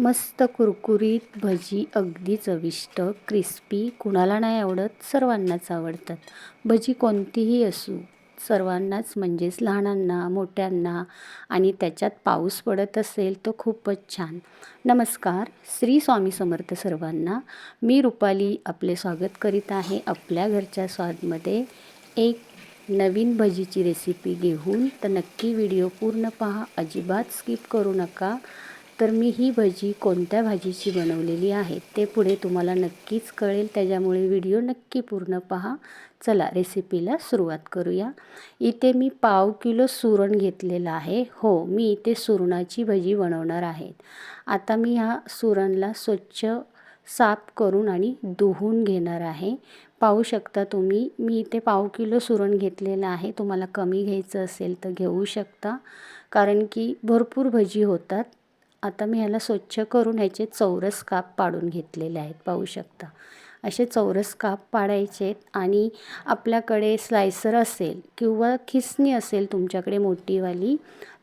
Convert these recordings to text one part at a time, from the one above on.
मस्त कुरकुरीत भजी अगदी चविष्ट क्रिस्पी कुणाला नाही आवडत सर्वांनाच आवडतात. भजी कोणतीही असू सर्वांनाच म्हणजेच लहानांना मोठ्यांना आणि त्याच्यात पाऊस पडत असेल तर खूपच छान. नमस्कार श्री स्वामी समर्थ सर्वांना. मी रुपाली आपले स्वागत करीत आहे आपल्या घरच्या स्वादमध्ये. एक नवीन भजीची रेसिपी घेऊन तर नक्की व्हिडिओ पूर्ण पहा. अजिबात स्किप करू नका. तर मी ही भजी कोणत्या भाजीची बनवलेली आहे ते पुढे तुम्हाला नक्कीच कळेल. त्याच्यामुळे व्हिडिओ नक्की पूर्ण पहा. चला रेसिपीला सुरुवात करूया. इथे मी पाव किलो सुरण घेतलेलं आहे. हो मी इथे सुरणाची भजी बनवणार आहे. आता मी ह्या सुरणला स्वच्छ साफ करून आणि धुवून घेणार आहे. पाहू शकता तुम्ही मी इथे पाव किलो सुरण घेतलेलं आहे. तुम्हाला कमी घ्यायचं असेल तर घेऊ शकता. कारण की भरपूर भजी होतात. आता मी ह्याला स्वच्छ करून ह्याचे चौरस काप पाडून घेतलेले आहेत पाहू शकता. असे चौरस काप पाडायचे आणि आपल्याकडे स्लायसर असेल किंवा खिसणी असेल तुमच्याकडे मोठीवाली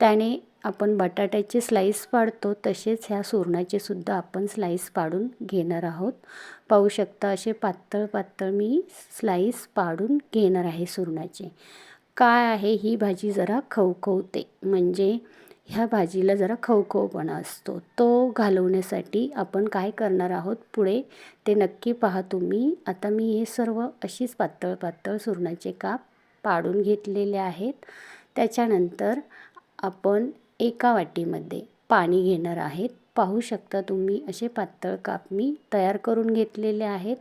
त्याने आपण बटाट्याचे स्लाईस पाडतो तसेच ह्या सुरणाचे सुद्धा आपण स्लाईस पाडून घेणार आहोत. पाहू शकता असे पातळ पातळ मी स्लाईस पाडून घेणार आहे सुरणाचे. काय आहे ही भाजी जरा खवखवते म्हणजे ह्या भाजीला जरा खवखवपणा असतो. तो घालवण्यासाठी आपण काय करणार आहोत पुढे ते नक्की पहा तुम्ही. आता मी हे सर्व अशीच पातळ पातळ सुरणाचे काप पाडून घेतलेले आहेत. त्याच्यानंतर आपण एका वाटीमध्ये पाणी घेणार आहेत. पाहू शकता तुम्ही असे पातळ काप मी तयार करून घेतलेले आहेत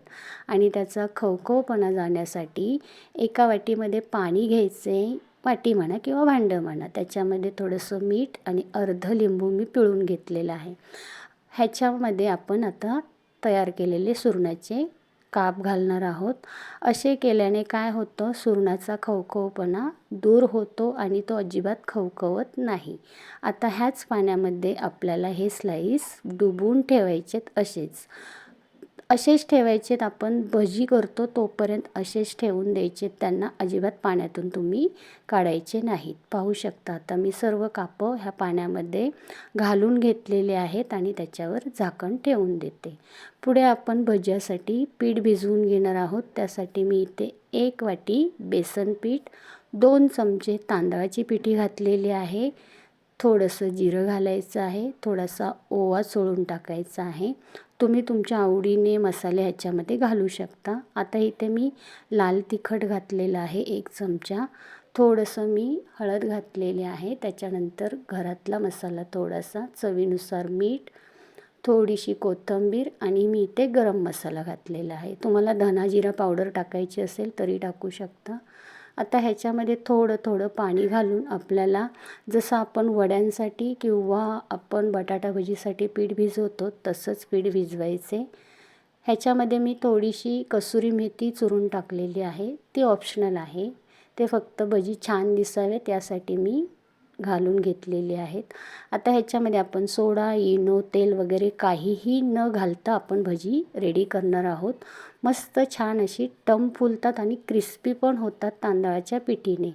आणि त्याचा खवखवपणा जाण्यासाठी एका वाटीमध्ये पाणी घ्यायचे. वाटी म्हणा किंवा भांडं म्हणा त्याच्यामध्ये थोडंसं मीठ आणि अर्ध लिंबू मी पिळून घेतलेलं आहे. ह्याच्यामध्ये आपण आता तयार केलेले सुरणाचे काप घालणार आहोत. असे केल्याने काय होतं सुरणाचा खवखवपणा दूर होतो आणि तो अजिबात खवखवत नाही. आता ह्याच पाण्यामध्ये आपल्याला हे स्लाईस डुबून ठेवायचेत असेच. असेच ठेवायचेत आपण भजी करतो तोपर्यंत असेच ठेवून द्यायचे त्यांना अजिबात पाण्यातून तुम्ही काढायचे नाहीत. पाहू शकता आता मी सर्व कापं ह्या पाण्यामध्ये घालून घेतलेले आहेत आणि त्याच्यावर झाकण ठेवून देते. पुढे आपण भज्यासाठी पीठ भिजवून घेणार आहोत. त्यासाठी मी इथे एक वाटी बेसन पीठ दोन चमचे तांदळाची पिठी घातलेली आहे. थोडंसं जिरं घालायचं आहे थोडासा ओवा चोळून टाकायचा आहे. तुम्ही तुमच्या आवडीने मसाले ह्याच्यामध्ये घालू शकता. आता इथे मी लाल तिखट घातलेलं आहे एक चमचा. थोडंसं मी हळद घातलेली आहे. त्याच्यानंतर घरातला मसाला थोडासा चवीनुसार मीठ थोडीशी कोथिंबीर आणि मी इथे गरम मसाला घातलेला आहे. तुम्हाला धना जिरा पावडर टाकायची असेल तरी टाकू शकता. आता ह्याच्यामध्ये थोडं थोडं पाणी घालून आपल्याला जसं आपण वड्यांसाठी किंवा आपण बटाटा भजीसाठी पीठ भिजवतो तसंच पीठ भिजवायचे. ह्याच्यामध्ये मी थोडीशी कसुरी मेथी चुरून टाकलेली आहे. ती ऑप्शनल आहे. ते फक्त भजी छान दिसावे त्यासाठी मी घालून घेतलेली आहेत. आता ह्याच्यामध्ये आपण सोडा इनो तेल वगैरे काहीही न घालता आपण भजी रेडी करणार आहोत. मस्त छान अशी टम फुलतात आणि क्रिस्पी पण होतात तांदळाच्या पिठीने.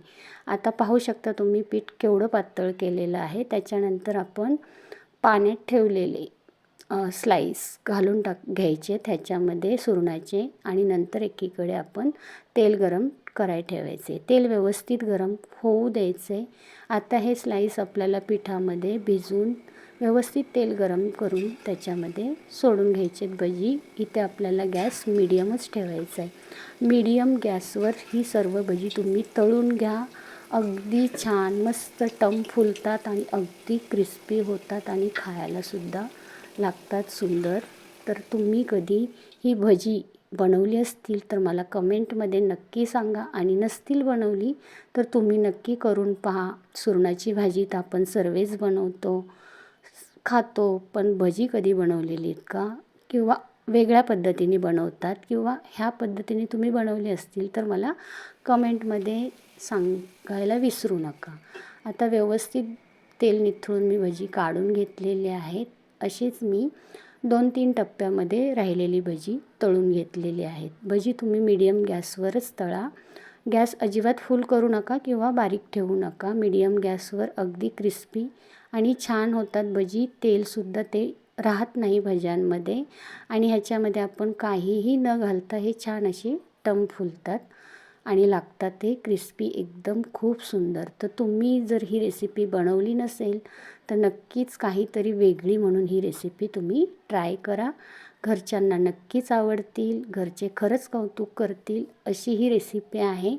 आता पाहू शकता तुम्ही पीठ केवढं पातळ केलेलं आहे. त्याच्यानंतर आपण पाण्यात ठेवलेले स्लाईस घालून टाक घ्यायचे त्याच्यामध्ये सुरणाचे आणि नंतर एकीकडे आपण तेल गरम कराय ठेवायचे. तेल व्यवस्थित गरम होऊ द्यायचे. आता हे स्लाईस आपल्याला पिठामध्ये भिजून व्यवस्थित तेल गरम करून त्याच्यामध्ये सोडून घ्यायचे भजी. इथे आपल्याला गॅस मिडियमच ठेवायचा आहे. मीडियम गॅसवर ही सर्व भजी तुम्ही तळून घ्या. अगदी छान मस्त टम फुलतात आणि अगदी क्रिस्पी होतात आणि खायलासुद्धा लागतात सुंदर. तर तुम्ही कधी ही भजी बनवली असतील तर मला कमेंटमध्ये नक्की सांगा. आणि नसतील बनवली तर तुम्ही नक्की करून पहा. सुरणाची भाजी तर आपण सर्वच बनवतो. खातो पण भजी कधी बनवलेली आहेत का? किंवा वेगळ्या पद्धतीने बनवतात किंवा ह्या पद्धतीने तुम्ही बनवले असतील तर मला कमेंटमध्ये सांगायला विसरू नका. आता व्यवस्थित तेल निथळून मी भजी काढून घेतलेली आहेत अशीच मी दोन तीन टप्प्यामध्ये राहिलेली भजी तळून घेतलेली आहेत भजी तुम्ही मीडियम गॅसवरच तळा. गॅस अजिबात फुल करू नका किंवा बारीक ठेवू नका. मीडियम गॅसवर अगदी क्रिस्पी आणि छान होतात भजी. तेलसुद्धा ते राहत नाही भज्यांमध्ये. आणि ह्याच्यामध्ये आपण काहीही न घालता हे छान अशी टम फुलतात आणि लागतात ते क्रिस्पी एकदम खूप सुंदर. तर तुम्ही जर ही रेसिपी बनवली नसेल तर नक्कीच काहीतरी वेगळी म्हणून ही रेसिपी तुम्ही ट्राय करा. घरच्यांना नक्कीच आवडतील घरचे खरंच कौतुक करतील अशी ही रेसिपी आहे.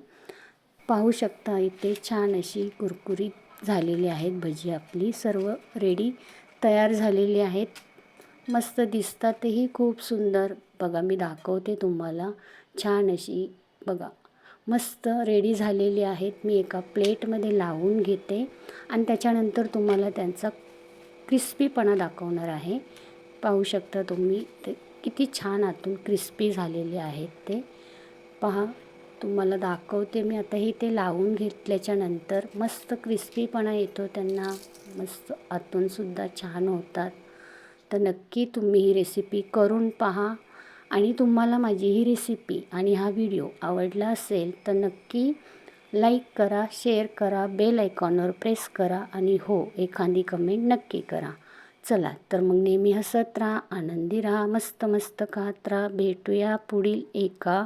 पाहू शकता इथे छान अशी कुरकुरीत झालेली आहेत भजी आपली. सर्व रेडी तयार झालेली आहेत. मस्त दिसतातही खूप सुंदर. बघा मी दाखवते तुम्हाला. छान अशी बघा मस्त रेडी झालेली आहेत. मी एका प्लेटमध्ये लावून घेते. आणि त्याच्यानंतर तुम्हाला त्यांचा क्रिस्पीपणा दाखवणार आहे. पाहू शकता तुम्ही ते किती छान आतून क्रिस्पी झालेले आहेत ते. पहा तुम्हाला दाखवते. मी आता हे ते लावून घेतल्याच्या नंतर मस्त क्रिस्पीपणा येतो. त्यांना मस्त आतूनसुद्धा छान होतात. तर नक्की तुम्ही ही रेसिपी करून पहा आणि तुम्हाला माझी ही रेसिपी आणि हा व्हिडिओ आवडला असेल तर नक्की लाईक करा शेअर करा बेल आयकॉनवर प्रेस करा आणि हो एखादी कमेंट नक्की करा. चला तर मग नेहमी हसत राहा आनंदी राहा मस्त मस्त खात राहा. भेटूया पुढील एका